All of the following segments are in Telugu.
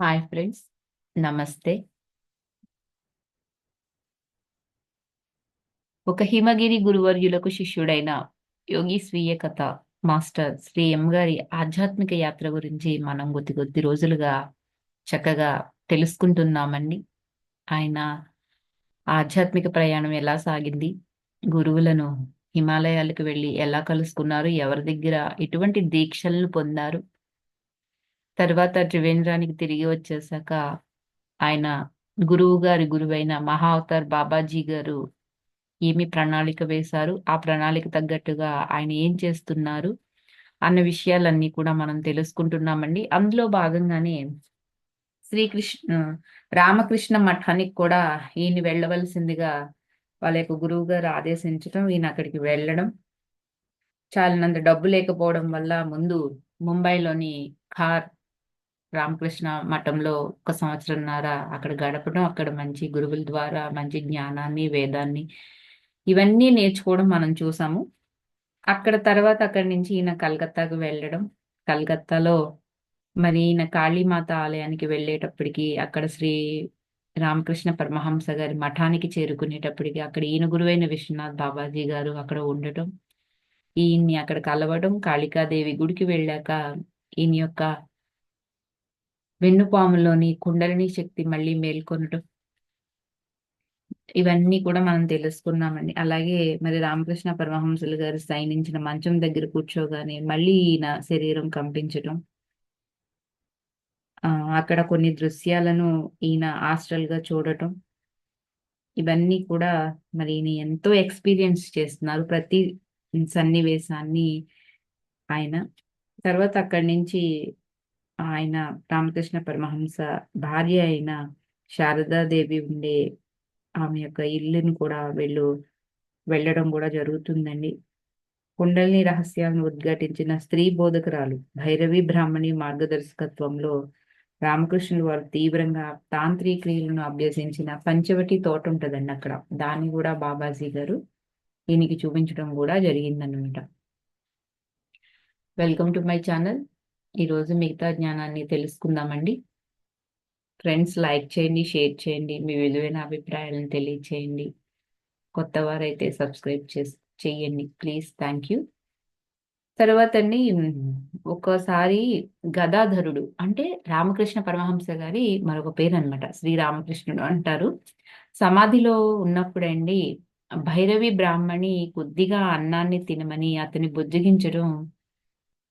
హాయ్ ఫ్రెండ్స్ నమస్తే ఒక హిమగిరి గురువర్యులకు శిష్యుడైన యోగి స్వీయ కథ మాస్టర్ శ్రీ ఎం గారి ఆధ్యాత్మిక యాత్ర గురించి మనం కొద్ది కొద్ది రోజులుగా చక్కగా తెలుసుకుంటున్నామండి. ఆయన ఆధ్యాత్మిక ప్రయాణం ఎలా సాగింది? గురువులను హిమాలయాలకు వెళ్ళి ఎలా కలుసుకున్నారు? ఎవరి దగ్గర ఎటువంటి దీక్షలను పొందారు? తర్వాత త్రివేంద్రానికి తిరిగి వచ్చేసాక ఆయన గురువు గారి గురువైన మహా అవతార్ బాబాజీ గారు ఏమి ప్రణాళిక వేశారు? ఆ ప్రణాళిక తగ్గట్టుగా ఆయన ఏం చేస్తున్నారు? అన్న విషయాలన్నీ కూడా మనం తెలుసుకుంటున్నామండి. అందులో భాగంగానే శ్రీకృష్ణ రామకృష్ణ మఠానికి కూడా ఈయన వెళ్ళవలసిందిగా వాళ్ళ యొక్క గురువు గారు ఆదేశించడం ఈయన అక్కడికి వెళ్ళడం. చాలినంత డబ్బు లేకపోవడం వల్ల ముందు ముంబైలోని ఖార్ రామకృష్ణ మఠంలో ఒక సంవత్సరంన్నర అక్కడ గడపడం అక్కడ మంచి గురువుల ద్వారా మంచి జ్ఞానాన్ని వేదాన్ని ఇవన్నీ నేర్చుకోవడం మనం చూసాము. అక్కడ తర్వాత అక్కడి నుంచి ఈయన కలకత్తాకు వెళ్ళడం. కలకత్తాలో మరి ఈయన కాళీమాత ఆలయానికి వెళ్ళేటప్పటికి అక్కడ శ్రీ రామకృష్ణ పరమహంస గారి మఠానికి చేరుకునేటప్పటికి అక్కడ ఈయన గురువైన విశ్వనాథ్ బాబాజీ గారు అక్కడ ఉండటం. ఈయన్ని అక్కడ కలవడం కాళికాదేవి గుడికి వెళ్ళాక ఈయన యొక్క వెన్నుపాములోని కుండలిని శక్తి మళ్ళీ మేల్కొనటం ఇవన్నీ కూడా మనం తెలుసుకున్నామండి. అలాగే మరి రామకృష్ణ పరమహంసులు గారు సైనించిన మంచం దగ్గర కూర్చోగానే మళ్ళీ ఈయన శరీరం కంపించటం ఆ అక్కడ కొన్ని దృశ్యాలను ఈయన హాస్టల్గా చూడటం. ఇవన్నీ కూడా మరి ఈయన ఎంతో ఎక్స్పీరియన్స్ చేస్తున్నారు ప్రతి సన్నివేశాన్ని ఆయన. తర్వాత అక్కడి నుంచి ఆయన రామకృష్ణ పరమహంస భార్య అయిన శారదాదేవి ఉండే ఆమె యొక్క ఇల్లును కూడా వెళ్ళు వెళ్ళడం కూడా జరుగుతుందండి. కుండలిని రహస్యాలను ఉద్ఘాటించిన స్త్రీ బోధకురాలు భైరవి బ్రాహ్మణి మార్గదర్శకత్వంలో రామకృష్ణులు వారు తీవ్రంగా తాంత్రిక్రియలను అభ్యసించిన పంచవటి తోట ఉంటుందండి అక్కడ. దాన్ని కూడా బాబాజీ గారు దీనికి చూపించడం కూడా జరిగిందన్నమాట. వెల్కమ్ టు మై ఛానల్ ఈరోజు మిగతా జ్ఞానాన్ని తెలుసుకుందామండి. ఫ్రెండ్స్ లైక్ చేయండి షేర్ చేయండి మీ విలువైన అభిప్రాయాలను తెలియచేయండి. కొత్త వారైతే సబ్స్క్రైబ్ చేసి చేయండి ప్లీజ్ థ్యాంక్ యూ తర్వాత అండి ఒకసారి గదాధరుడు అంటే రామకృష్ణ పరమహంస గారి మరొక పేరు అనమాట శ్రీరామకృష్ణుడు అంటారు. సమాధిలో ఉన్నప్పుడండి భైరవి బ్రాహ్మణి కొద్దిగా అన్నాన్ని తినమని అతని బుజ్జగించడం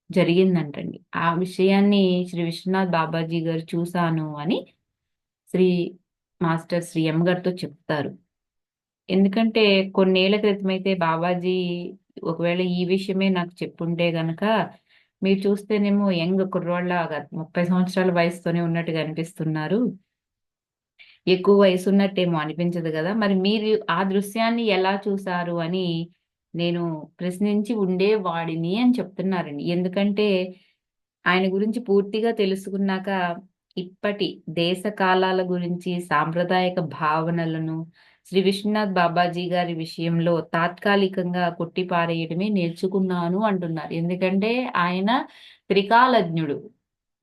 జరిగిందంటండి. ఆ విషయాన్ని శ్రీ విశ్వనాథ్ బాబాజీ గారు చూశాను అని శ్రీ మాస్టర్ శ్రీ ఎం గారితో చెప్తారు. ఎందుకంటే కొన్నేళ్ళ క్రితం అయితే బాబాజీ ఒకవేళ ఈ విషయమే నాకు చెప్పుంటే గనక మీరు చూస్తేనేమో యంగ్ కుర్రోళ్ళ ముప్పై సంవత్సరాల వయసుతోనే ఉన్నట్టుగా అనిపిస్తున్నారు. ఎక్కువ వయసు ఉన్నట్టేమో అనిపించదు కదా. మరి మీరు ఆ దృశ్యాన్ని ఎలా చూశారు అని నేను ప్రశ్నించి ఉండేవాడిని అని చెప్తున్నారండి. ఎందుకంటే ఆయన గురించి పూర్తిగా తెలుసుకున్నాక ఇప్పటి దేశ కాలాల గురించి సాంప్రదాయక భావనలను శ్రీ విశ్వనాథ్ బాబాజీ గారి విషయంలో తాత్కాలికంగా కొట్టిపారేయడమే నేర్చుకున్నాను అంటున్నారు. ఎందుకంటే ఆయన త్రికాలజ్ఞుడు.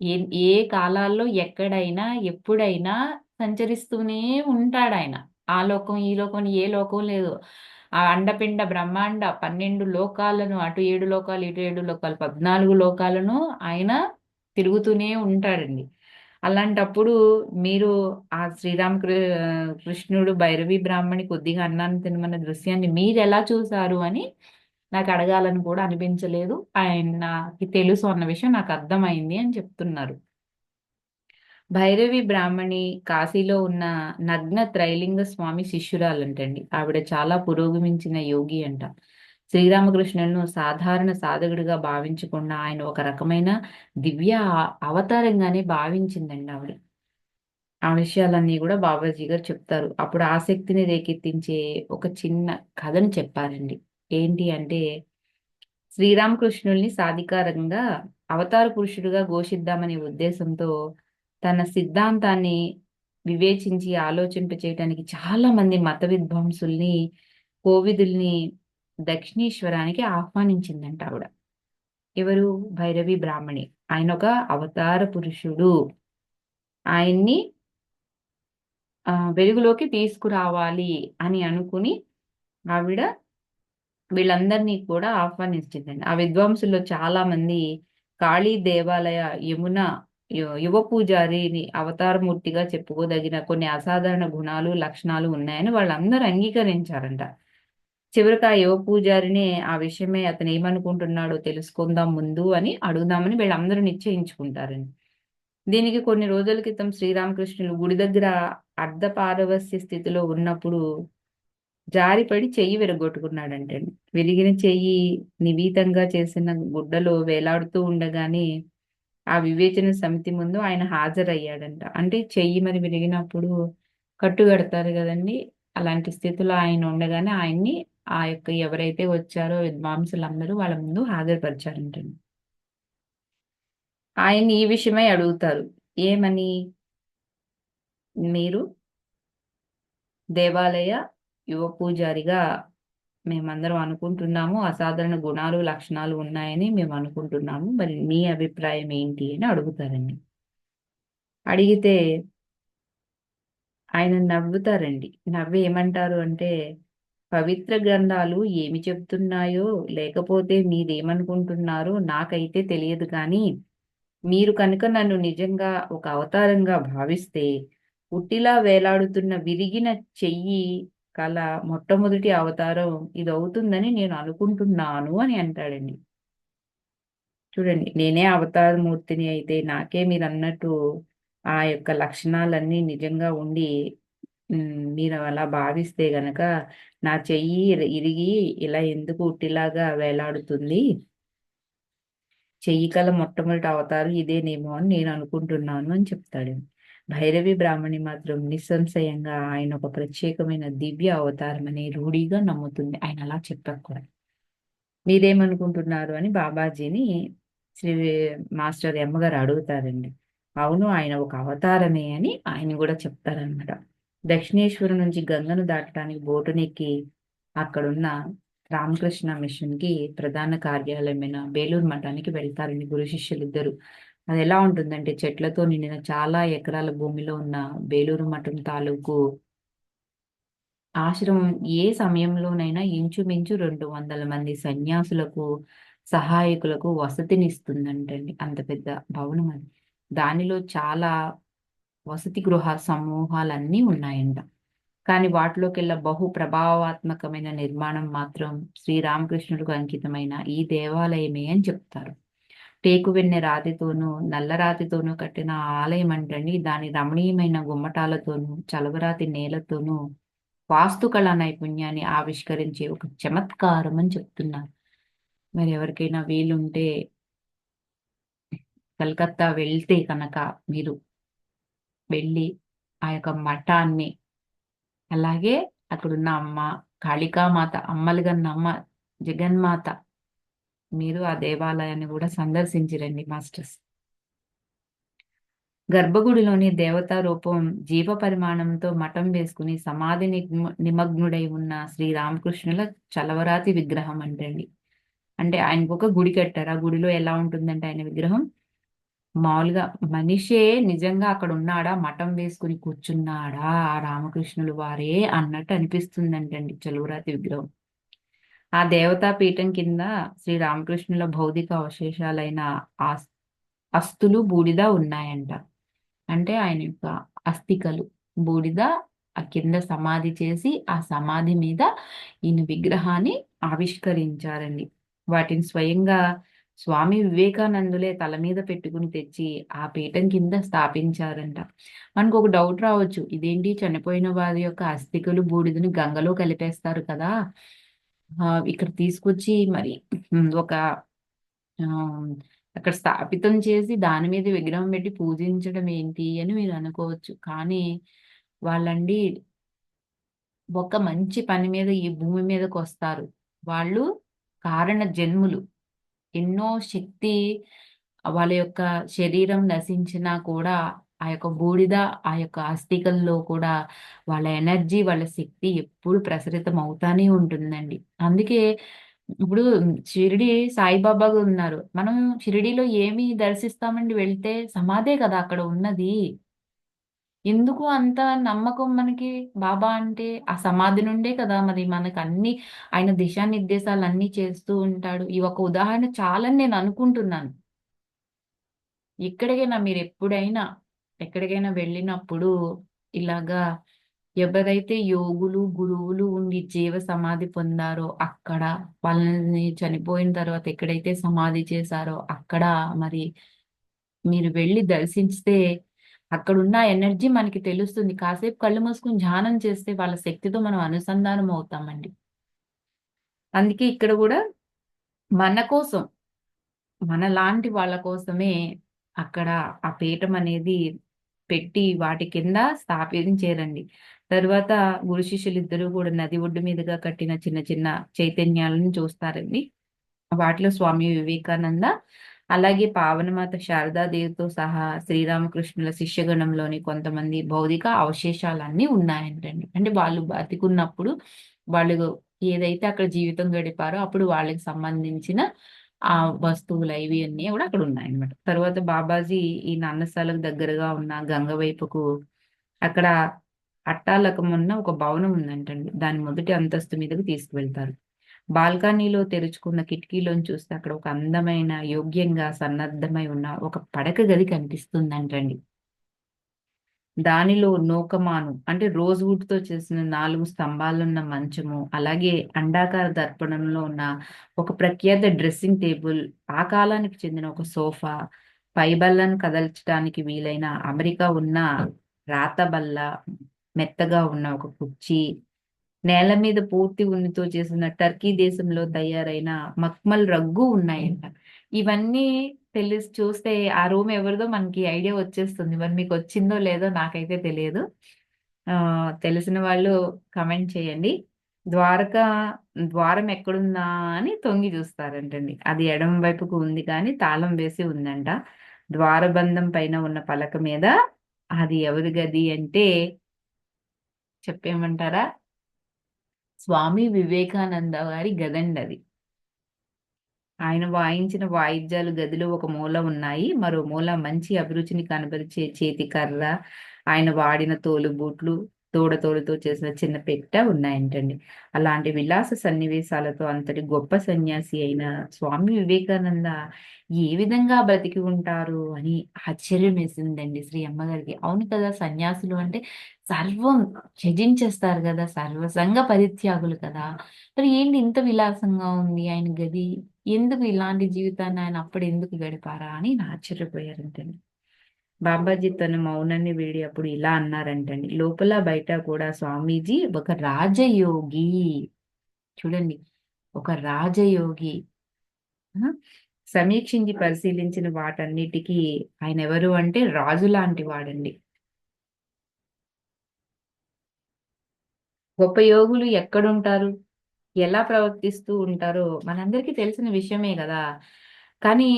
ఏ ఏ కాలాల్లో ఎక్కడైనా ఎప్పుడైనా సంచరిస్తూనే ఉంటాడు ఆయన ఆ లోకం ఈ లోకం ఏ లోకం లేదు. ఆ అండపిండ బ్రహ్మాండ పన్నెండు లోకాలను అటు ఏడు లోకాలు ఇటు ఏడు లోకాలు పద్నాలుగు లోకాలను ఆయన తిరుగుతూనే ఉంటాడండి. అలాంటప్పుడు మీరు ఆ శ్రీరామ కృష్ణుడు భైరవి బ్రాహ్మణి కొద్దిగా అన్నాన్ని తినమన్న దృశ్యాన్ని మీరు ఎలా చూశారు అని నాకు అడగాలని కూడా అనిపించలేదు. ఆయనకి తెలుసు అన్న విషయం నాకు అర్థమైంది అని చెప్తున్నారు. భైరవి బ్రాహ్మణి కాశీలో ఉన్న నగ్న త్రైలింగ స్వామి శిష్యురాలంటండి. ఆవిడ చాలా పురోగమించిన యోగి అంట. శ్రీరామకృష్ణులను సాధారణ సాధకుడిగా భావించకుండా ఆయన ఒక రకమైన దివ్య అవతారంగానే భావించిందండి ఆవిడ. ఆ విషయాలన్నీ కూడా బాబాజీ గారు చెప్తారు. అప్పుడు ఆసక్తిని రేకెత్తించే ఒక చిన్న కథను చెప్పారండి. ఏంటి అంటే శ్రీరామకృష్ణుల్ని సాధికారంగా అవతార పురుషుడిగా ఘోషిద్దామనే ఉద్దేశంతో తన సిద్ధాంతాన్ని వివేచించి ఆలోచింప చేయడానికి చాలా మంది మత విద్వాంసుల్ని కోవిదుల్ని దక్షిణేశ్వరానికి ఆహ్వానించిందంట ఆవిడ. ఎవరు? భైరవి బ్రాహ్మణి. ఆయన ఒక అవతార పురుషుడు. ఆయన్ని వెలుగులోకి తీసుకురావాలి అని అనుకుని ఆవిడ వీళ్ళందరినీ కూడా ఆహ్వానించిందండి ఆ విద్వాంసుల్లో చాలా మంది కాళీ దేవాలయ యమున యువ పూజారిని అవతారమూర్తిగా చెప్పుకోదగిన కొన్ని అసాధారణ గుణాలు లక్షణాలు ఉన్నాయని వాళ్ళందరూ అంగీకరించారంట. చివరికి ఆ యువ పూజారిని ఆ విషయమే అతను ఏమనుకుంటున్నాడో తెలుసుకుందాం ముందు అని అడుగుదామని వీళ్ళందరూ నిశ్చయించుకుంటారండి. దీనికి కొన్ని రోజుల క్రితం శ్రీరామకృష్ణులు గుడి దగ్గర అర్ధ పారవస్య స్థితిలో ఉన్నప్పుడు జారిపడి చెయ్యి విరగొట్టుకున్నాడంటండి. విరిగిన చెయ్యి నివీతంగా చేసిన గుడ్డలో వేలాడుతూ ఉండగానే ఆ వివేచన సమితి ముందు ఆయన హాజరయ్యాడంట. అంటే చెయ్యి మరి విరిగినప్పుడు కట్టు కడతారు కదండి. అలాంటి స్థితిలో ఆయన ఉండగానే ఆయన్ని ఆ యొక్క ఎవరైతే వచ్చారో విద్వాంసులందరూ వాళ్ళ ముందు హాజరుపరిచారంటండి. ఆయన ఈ విషయమై అడుగుతారు. ఏమని? మీరు దేవాలయ యువ పూజారిగా మేమందరం అనుకుంటున్నాము అసాధారణ గుణాలు లక్షణాలు ఉన్నాయని మేము అనుకుంటున్నాము. మరి మీ అభిప్రాయం ఏంటి అని అడుగుతారండి. అడిగితే ఆయన నవ్వుతారండి. నవ్వి ఏమంటారు అంటే పవిత్ర గ్రంథాలు ఏమి చెప్తున్నాయో లేకపోతే మీరేమనుకుంటున్నారో నాకైతే తెలియదు కానీ మీరు కనుక నన్ను నిజంగా ఒక అవతారంగా భావిస్తే పుట్టిలా వేలాడుతున్న విరిగిన చెయ్యి కల మొట్టమొదటి అవతారం ఇది అవుతుందని నేను అనుకుంటున్నాను అని అంటాడండి. చూడండి నేనే అవతారమూర్తిని అయితే నాకే మీరు అన్నట్టు ఆ యొక్క లక్షణాలన్నీ నిజంగా ఉండి మీరు అలా భావిస్తే గనక నా చెయ్యి ఇరిగి ఇలా ఎందుకు ఉట్టిలాగా వేలాడుతుంది? చెయ్యి కల మొట్టమొదటి అవతారం ఇదేనేమో అని నేను అనుకుంటున్నాను అని చెప్తాడు భైరవి బ్రాహ్మణి మాత్రం నిస్సంశయంగా ఆయన ఒక ప్రత్యేకమైన దివ్య అవతారం అనే రూఢిగా నమ్ముతుంది. ఆయన అలా చెప్పారు కూడా. మీరేమనుకుంటున్నారు అని బాబాజీని శ్రీ మాస్టర్ ఎమ్మగారు అడుగుతారండి. అవును ఆయన ఒక అవతారమే అని ఆయన కూడా చెప్తారనమాట దక్షిణేశ్వరం నుంచి గంగను దాటడానికి బోటునెక్కి అక్కడున్న రామకృష్ణ మిషన్కి ప్రధాన కార్యాలయమైన బేలూరు మఠానికి వెళ్తారండి గురు శిష్యులు ఇద్దరు అది ఎలా ఉంటుందంటే చెట్లతో నిండిన చాలా ఎకరాల భూమిలో ఉన్న బేలూరు మఠం తాలూకు ఆశ్రమం ఏ సమయంలోనైనా ఇంచుమించు రెండు వందల మంది సన్యాసులకు సహాయకులకు వసతినిస్తుందంటండి. అంత పెద్ద భవనం అది. దానిలో చాలా వసతి గృహ సమూహాలన్నీ ఉన్నాయంట. కానీ వాటిలోకెల్లా బహు ప్రభావాత్మకమైన నిర్మాణం మాత్రం శ్రీరామకృష్ణుడికి అంకితమైన ఈ దేవాలయమే అని చెప్తారు. టేకు వెన్నె రాతితోనూ నల్లరాతితోనూ కట్టిన ఆలయం అంటండి. దాని రమణీయమైన గుమ్మటాలతోనూ చలవరాతి నేలతోనూ వాస్తుకళ నైపుణ్యాన్ని ఆవిష్కరించే ఒక చమత్కారం అని చెప్తున్నారు. మరి ఎవరికైనా వీలుంటే కలకత్తా వెళ్తే కనుక మీరు వెళ్ళి ఆ యొక్క మఠాన్ని అలాగే అక్కడున్న అమ్మ కాళికామాత అమ్మలుగన్న అమ్మ జగన్మాత మీరు ఆ దేవాలయాన్ని కూడా సందర్శించిరండి మాస్టర్స్. గర్భగుడిలోని దేవతా రూపం జీవ పరిమాణంతో మఠం వేసుకుని సమాధి నిమగ్నుడై ఉన్న శ్రీరామకృష్ణుల చలవరాతి విగ్రహం అంటండి. అంటే ఆయనకు ఒక గుడి కట్టారు. ఆ గుడిలో ఎలా ఉంటుందంటే ఆయన విగ్రహం మామూలుగా మనిషే నిజంగా అక్కడ ఉన్నాడా మఠం వేసుకుని కూర్చున్నాడా ఆ రామకృష్ణులు వారే అన్నట్టు అనిపిస్తుందంటండి చలువరాతి విగ్రహం. ఆ దేవతా పీఠం కింద శ్రీ రామకృష్ణుల భౌతిక అవశేషాలైన అస్తులు బూడిద ఉన్నాయంట. అంటే ఆయన యొక్క అస్థికలు బూడిద ఆ కింద సమాధి చేసి ఆ సమాధి మీద ఈయన విగ్రహాన్ని ఆవిష్కరించారండి. వాటిని స్వయంగా స్వామి వివేకానందులే తల మీద పెట్టుకుని తెచ్చి ఆ పీఠం కింద స్థాపించారంట. మనకు ఒక డౌట్ రావచ్చు. ఇదేంటి? చనిపోయిన వారి యొక్క అస్థికలు బూడిదని గంగలో కలిపేస్తారు కదా. ఇక్కడ తీసుకొచ్చి మరి ఒక అక్కడ స్థాపితం చేసి దాని మీద విగ్రహం పెట్టి పూజించడం ఏంటి అని మీరు అనుకోవచ్చు. కానీ వాళ్ళండి ఒక మంచి పని మీద ఈ భూమి మీదకి వస్తారు. వాళ్ళు కారణ జన్ములు. ఎన్నో శక్తి వాళ్ళ యొక్క శరీరం నశించినా కూడా ఆ యొక్క బూడిద ఆ యొక్క అస్థికల్లో కూడా వాళ్ళ ఎనర్జీ వాళ్ళ శక్తి ఎప్పుడు ప్రసరితం అవుతానే ఉంటుందండి. అందుకే ఇప్పుడు షిరిడి సాయిబాబా ఉన్నారు. మనం షిరిడిలో ఏమి దర్శిస్తామండి వెళ్తే సమాధే కదా అక్కడ ఉన్నది. ఎందుకు అంత నమ్మకం మనకి బాబా అంటే? ఆ సమాధి నుండే కదా మరి మనకు అన్ని ఆయన దిశానిర్దేశాలు అన్ని చేస్తూ ఉంటాడు. ఈ ఒక ఉదాహరణ చాలని నేను అనుకుంటున్నాను. ఎక్కడికైనా మీరు ఎప్పుడైనా ఎక్కడికైనా వెళ్ళినప్పుడు ఇలాగా ఎవరైతే యోగులు గురువులు ఉండి జీవ సమాధి పొందారో అక్కడ వాళ్ళని చనిపోయిన తర్వాత ఎక్కడైతే సమాధి చేశారో అక్కడ మరి మీరు వెళ్ళి దర్శిస్తే అక్కడున్న ఎనర్జీ మనకి తెలుస్తుంది. కాసేపు కళ్ళు మూసుకుని ధ్యానం చేస్తే వాళ్ళ శక్తితో మనం అనుసంధానం అవుతామండి. అందుకే ఇక్కడ కూడా మన కోసం మన లాంటి వాళ్ళ కోసమే అక్కడ ఆ పీఠం అనేది పెట్టి వాటి కింద స్థాపించారండి తర్వాత గురు శిష్యులు ఇద్దరు కూడా నది ఒడ్డు మీదుగా కట్టిన చిన్న చిన్న చైతన్యాలను చూస్తారండి. వాటిలో స్వామి వివేకానంద అలాగే పావనమాత శారదాదేవితో సహా శ్రీరామకృష్ణుల శిష్యగణంలోని కొంతమంది భౌతిక అవశేషాలన్నీ ఉన్నాయంటండి. అంటే వాళ్ళు బతికున్నప్పుడు వాళ్ళు ఏదైతే అక్కడ జీవితం గడిపారో అప్పుడు వాళ్ళకి సంబంధించిన ఆ వస్తువులు ఇవి అన్నీ కూడా అక్కడ ఉన్నాయన్నమాట. తర్వాత బాబాజీ ఈ నాన్నసాలకు దగ్గరగా ఉన్న గంగ వైపుకు అక్కడ అట్టాలకం ఉన్న ఒక భవనం ఉందంటండి. దాని మొదటి అంతస్తు మీదకు తీసుకువెళ్తారు. బాల్కనీలో తెరుచుకున్న కిటికీలోని చూస్తే అక్కడ ఒక అందమైన యోగ్యంగా సన్నద్ధమై ఉన్న ఒక పడక గది కనిపిస్తుందంటండి. దానిలో నూకమాను. అంటే రోజ్ వుడ్తో చేసిన నాలుగు స్తంభాలున్న మంచము అలాగే అండాకార దర్పణంలో ఉన్న ఒక ప్రఖ్యాత డ్రెస్సింగ్ టేబుల్ ఆ కాలానికి చెందిన ఒక సోఫా పైబల్లను కదల్చడానికి వీలైన అమెరికా ఉన్న రాతబల్ల మెత్తగా ఉన్న ఒక కుర్చీ నేల మీద పూర్తి ఉన్నితో చేసిన టర్కీ దేశంలో తయారైన మక్మల్ రగ్గు ఉన్నాయంట. ఇవన్నీ తెలిసి చూస్తే ఆ రూమ్ ఎవరిదో మనకి ఐడియా వచ్చేస్తుంది. మరి మీకు వచ్చిందో లేదో నాకైతే తెలియదు. ఆ తెలిసిన వాళ్ళు కమెంట్ చేయండి. ద్వారక ద్వారం ఎక్కడుందా అని తొంగి చూస్తారంటండి. అది ఎడమ వైపుకు ఉంది కానీ తాళం వేసి ఉందంట. ద్వారబంధం పైన ఉన్న పలక మీద అది ఎవరి గది అంటే చెప్పేమంటారా? స్వామి వివేకానంద గారి గదండి అది ఆయన వాయించిన వాయిద్యాలు గదిలో ఒక మూల ఉన్నాయి. మరో మూల మంచి అభిరుచిని కనబరిచే చేతి కర్ర. ఆయన వాడిన తోలు బూట్లు తోడతోడుతో చేసిన చిన్న పెట్ట ఉన్నాయంటండి. అలాంటి విలాస సన్నివేశాలతో అంతటి గొప్ప సన్యాసి అయిన స్వామి వివేకానంద ఏ విధంగా బ్రతికి ఉంటారు అని ఆశ్చర్యం వేసిందండి శ్రీ అమ్మగారికి. అవును కదా సన్యాసులు అంటే సర్వం త్యజించేస్తారు కదా సర్వసంగ పరిత్యాగులు కదా. మరి ఏంటి ఇంత విలాసంగా ఉంది ఆయన గది? ఎందుకు ఇలాంటి జీవితాన్ని ఆయన అప్పుడు ఎందుకు గడిపారా అని ఆశ్చర్యపోయారంటండి. బాబాజీ తన మౌనాన్ని వీడి అప్పుడు ఇలా అన్నారంటండి. లోపల బయట కూడా స్వామీజీ ఒక రాజయోగి. చూడండి ఒక రాజయోగి. సమీక్షించి పరిశీలించిన వాటన్నిటికీ ఆయన ఎవరు అంటే రాజు లాంటి వాడండి. గొప్ప యోగులు ఎక్కడుంటారు? ఎలా ప్రవర్తిస్తూ ఉంటారో మనందరికీ తెలిసిన విషయమే కదా. కానీ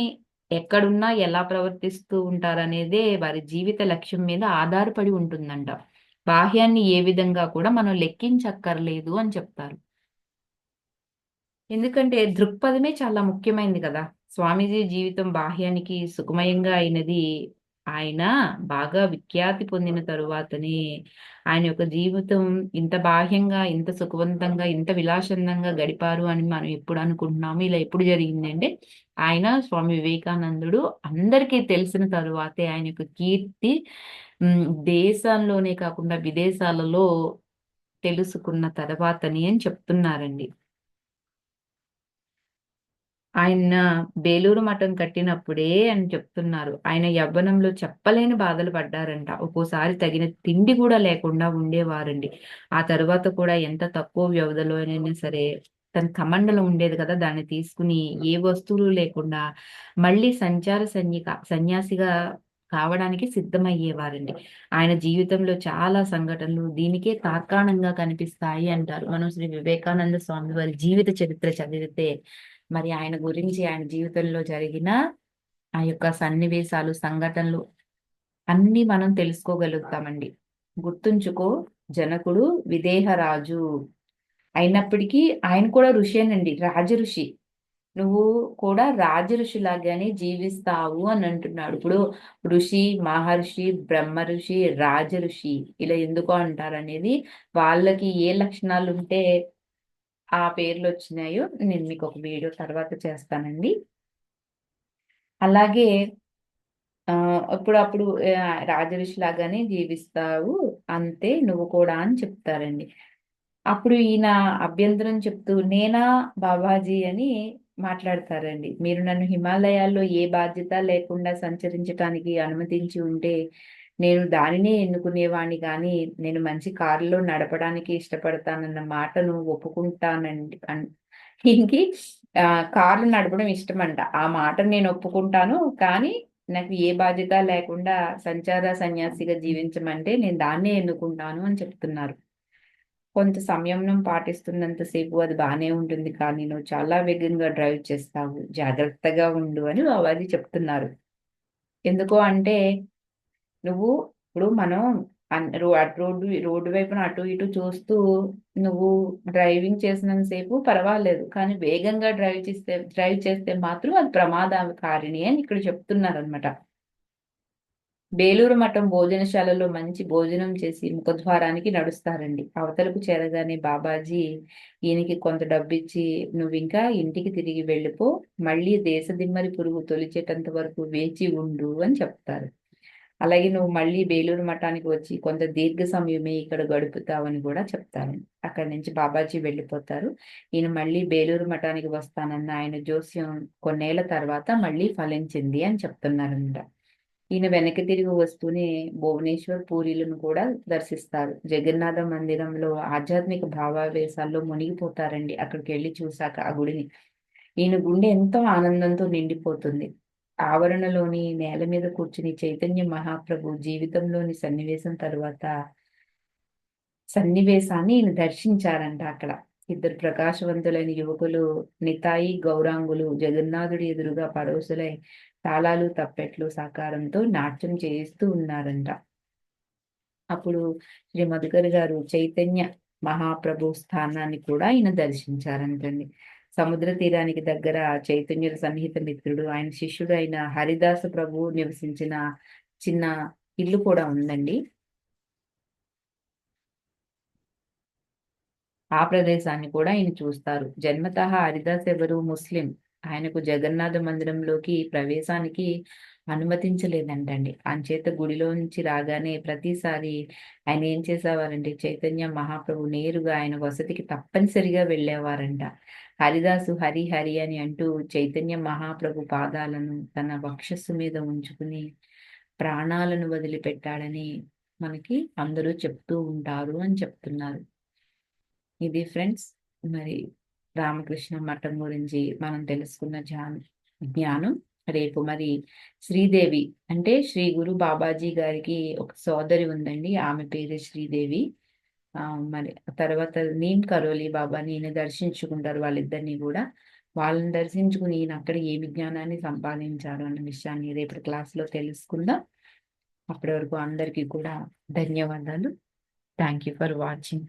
ఎక్కడున్నా ఎలా ప్రవర్తిస్తూ ఉంటారనేదే వారి జీవిత లక్ష్యం మీద ఆధారపడి ఉంటుందంట. బాహ్యాన్ని ఏ విధంగా కూడా మనం లెక్కించక్కర్లేదు అని చెప్తారు. ఎందుకంటే దృక్పథమే చాలా ముఖ్యమైనది కదా. స్వామీజీ జీవితం బాహ్యానికి సుఖమయంగా అయినది ఆయన బాగా విఖ్యాతి పొందిన తరువాతనే ఆయన యొక్క జీవితం ఇంత బాహ్యంగా ఇంత సుఖవంతంగా ఇంత విలాసందంగా గడిపారు అని మనం ఎప్పుడు అనుకుంటున్నాము? ఇలా ఎప్పుడు జరిగిందంటే ఆయన స్వామి వివేకానందుడు అందరికీ తెలిసిన తరువాతే ఆయన యొక్క కీర్తి దేశంలోనే కాకుండా విదేశాలలో తెలుసుకున్న తర్వాతని అని చెప్తున్నారండి. ఆయన బేలూరు మఠం కట్టినప్పుడే అని చెప్తున్నారు. ఆయన యవ్వనంలో చెప్పలేని బాధలు పడ్డారంట. ఒక్కోసారి తగిన తిండి కూడా లేకుండా ఉండేవారండి. ఆ తర్వాత కూడా ఎంత తక్కువ వ్యవధిలో అయినా సరే తన కమండలో ఉండేది కదా దాన్ని తీసుకుని ఏ వస్తువులు లేకుండా మళ్ళీ సంచార సన్యక సన్యాసిగా కావడానికి సిద్ధమయ్యేవారండి. ఆయన జీవితంలో చాలా సంఘటనలు దీనికే తార్కాణంగా కనిపిస్తాయి అంటారు. మనం శ్రీ వివేకానంద స్వామి వారి జీవిత చరిత్ర చదివితే మరి ఆయన గురించి ఆయన జీవితంలో జరిగిన ఆ యొక్క సన్నివేశాలు సంఘటనలు అన్ని మనం తెలుసుకోగలుగుతామండి. గుర్తుంచుకో జనకుడు విదేహరాజు అయినప్పటికీ ఆయన కూడా ఋషేనండి రాజ ఋషి. నువ్వు కూడా రాజ ఋషిలాగానే జీవిస్తావు అని అంటున్నాడు. ఇప్పుడు ఋషి మహర్షి బ్రహ్మ ఋషి రాజ ఋషి ఇలా ఎందుకు అంటారు అనేది వాళ్ళకి ఏ లక్షణాలు ఉంటే ఆ పేర్లు వచ్చినాయో నేను మీకు ఒక వీడియో తర్వాత చేస్తానండి. అలాగే ఇప్పుడు అప్పుడు రాజఋషి లాగానే జీవిస్తావు అంతే నువ్వు కూడా అని చెప్తారండి. అప్పుడు ఈయన అభ్యంతరం చెప్తూ నేనా బాబాజీ అని మాట్లాడతారండి. మీరు నన్ను హిమాలయాల్లో ఏ బాధ్యత లేకుండా సంచరించడానికి అనుమతించి ఉంటే నేను దానినే ఎన్నుకునేవాణ్ణి కానీ నేను మంచి కారులో నడపడానికి ఇష్టపడతానన్న మాటను ఒప్పుకుంటానండి. ఇంకి కార్లు నడపడం ఇష్టం అంట ఆ మాట నేను ఒప్పుకుంటాను కానీ నాకు ఏ బాధ్యత లేకుండా సంచార సన్యాసిగా జీవించమంటే నేను దాన్నే ఎన్నుకుంటాను అని చెప్తున్నారు. కొంత సంయమనం పాటిస్తున్నంతసేపు అది బాగానే ఉంటుంది కానీ నువ్వు చాలా వేగంగా డ్రైవ్ చేస్తావు జాగ్రత్తగా ఉండు అని బాబాజీ చెప్తున్నారు. ఎందుకో అంటే నువ్వు ఇప్పుడు మనం రోడ్డు రోడ్డు వైపున అటు ఇటు చూస్తూ నువ్వు డ్రైవింగ్ చేసినంతసేపు పర్వాలేదు. కానీ వేగంగా డ్రైవ్ చేస్తే డ్రైవ్ చేస్తే మాత్రం అది ప్రమాదకారిణి అని ఇక్కడ చెప్తున్నారు అనమాట బేలూరు మఠం భోజనశాలలో మంచి భోజనం చేసి ముఖద్వారానికి నడుస్తారండి. అవతలకు చేరగానే బాబాజీ ఈయనకి కొంత డబ్బిచ్చి నువ్వు ఇంకా ఇంటికి తిరిగి వెళ్ళిపో మళ్ళీ దేశదిమ్మరి పురుగు తొలిచేటంత వరకు వేచి ఉండు అని చెప్తారు. అలాగే నువ్వు మళ్ళీ బేలూరు మఠానికి వచ్చి కొంత దీర్ఘ సమయమే ఇక్కడ గడుపుతావని కూడా చెప్తాను. అక్కడి నుంచి బాబాజీ వెళ్ళిపోతారు. ఈయన మళ్ళీ బేలూరు మఠానికి వస్తానన్న ఆయన జోస్యం కొన్నేళ్ళ తర్వాత మళ్ళీ ఫలించింది అని చెప్తున్నారనమాట ఈయన వెనక్కి తిరిగి వస్తూనే భువనేశ్వర్ పూరీలను కూడా దర్శిస్తారు. జగన్నాథ మందిరంలో ఆధ్యాత్మిక భావావేశాల్లో మునిగిపోతారండి అక్కడికి వెళ్ళి చూశాక ఆ గుడిని. ఈయన గుండె ఎంతో ఆనందంతో నిండిపోతుంది. ఆవరణలోని నేల మీద కూర్చుని చైతన్య మహాప్రభు జీవితంలోని సన్నివేశం తరువాత సన్నివేశాన్ని ఈయన దర్శించారంట అక్కడ. ఇద్దరు ప్రకాశవంతులైన యువకులు నితాయి గౌరాంగులు జగన్నాథుడి ఎదురుగా పరోసులై తాళాలు తప్పెట్లు సాకారంతో నాట్యం చేస్తూ ఉన్నారంట. అప్పుడు శ్రీ మధుకర్ గారు చైతన్య మహాప్రభు స్థానాన్ని కూడా ఈయన దర్శించారంటండి. సముద్ర తీరానికి దగ్గర చైతన్యుల సన్నిహిత మిత్రుడు ఆయన శిష్యుడు అయిన హరిదాస ప్రభు నివసించిన చిన్న ఇల్లు కూడా ఉందండి. ఆ ప్రదేశాన్ని కూడా ఆయన చూస్తారు. జన్మత హరిదాస్ ఎవరు? ముస్లిం. ఆయనకు జగన్నాథ మందిరంలోకి ప్రవేశానికి అనుమతించలేదంటండి. అంచేత గుడిలో నుంచి రాగానే ప్రతిసారి ఆయన ఏం చేసేవారంటే చైతన్య మహాప్రభు నేరుగా ఆయన వసతికి తప్పనిసరిగా వెళ్ళేవారంట. హరిదాసు హరి హరి అని అంటూ చైతన్య మహాప్రభు పాదాలను తన వక్షస్సు మీద ఉంచుకుని ప్రాణాలను వదిలిపెట్టాడని మనకి అందరూ చెప్తూ ఉంటారు అని చెప్తున్నారు. ఇది ఫ్రెండ్స్ మరి రామకృష్ణ మఠం గురించి మనం తెలుసుకున్న జ్ఞానం. రేపు మరి శ్రీదేవి అంటే శ్రీ గురు బాబాజీ గారికి ఒక సోదరి ఉందండి. ఆమె పేరు శ్రీదేవి. మరి తర్వాత నేను కరోలి బాబా నేను దర్శించుకుంటారు వాళ్ళిద్దరిని కూడా. వాళ్ళని దర్శించుకుని ఈయన అక్కడ ఏ విజ్ఞానాన్ని సంపాదించారు అన్న విషయాన్ని రేపటి క్లాస్లో తెలుసుకుందాం. అప్పటి వరకు అందరికీ కూడా ధన్యవాదాలు. Thank you for watching